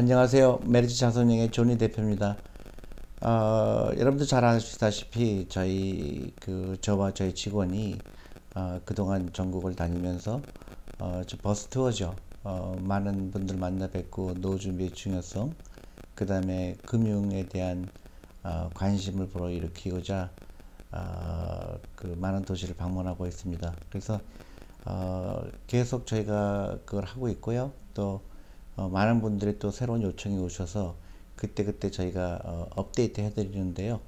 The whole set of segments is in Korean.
안녕하세요. 메리츠 자선영의 조니 대표입니다. 어, 여러분들 잘 아시다시피 저희 그 저와 저희 직원이 어, 그동안 전국을 다니면서 어, 저 버스 투어죠. 어, 많은 분들 만나 뵙고 노준비의 중요성, 그 다음에 금융에 대한 어, 관심을 불어일으키고자 어, 그 많은 도시를 방문하고 있습니다. 그래서 어, 계속 저희가 그걸 하고 있고요. 또 어, 많은 분들이 또 새로운 요청이 오셔서 그때 그때 저희가 어, 업데이트 해드리는데요.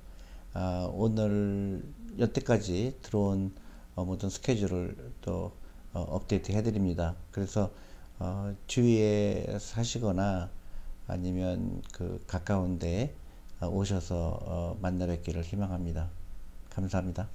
아, 오늘 여태까지 들어온 어, 모든 스케줄을 또 어, 업데이트 해드립니다. 그래서 어, 주위에 사시거나 아니면 그 가까운 데 어, 오셔서 어, 만나 뵙기를 희망합니다. 감사합니다.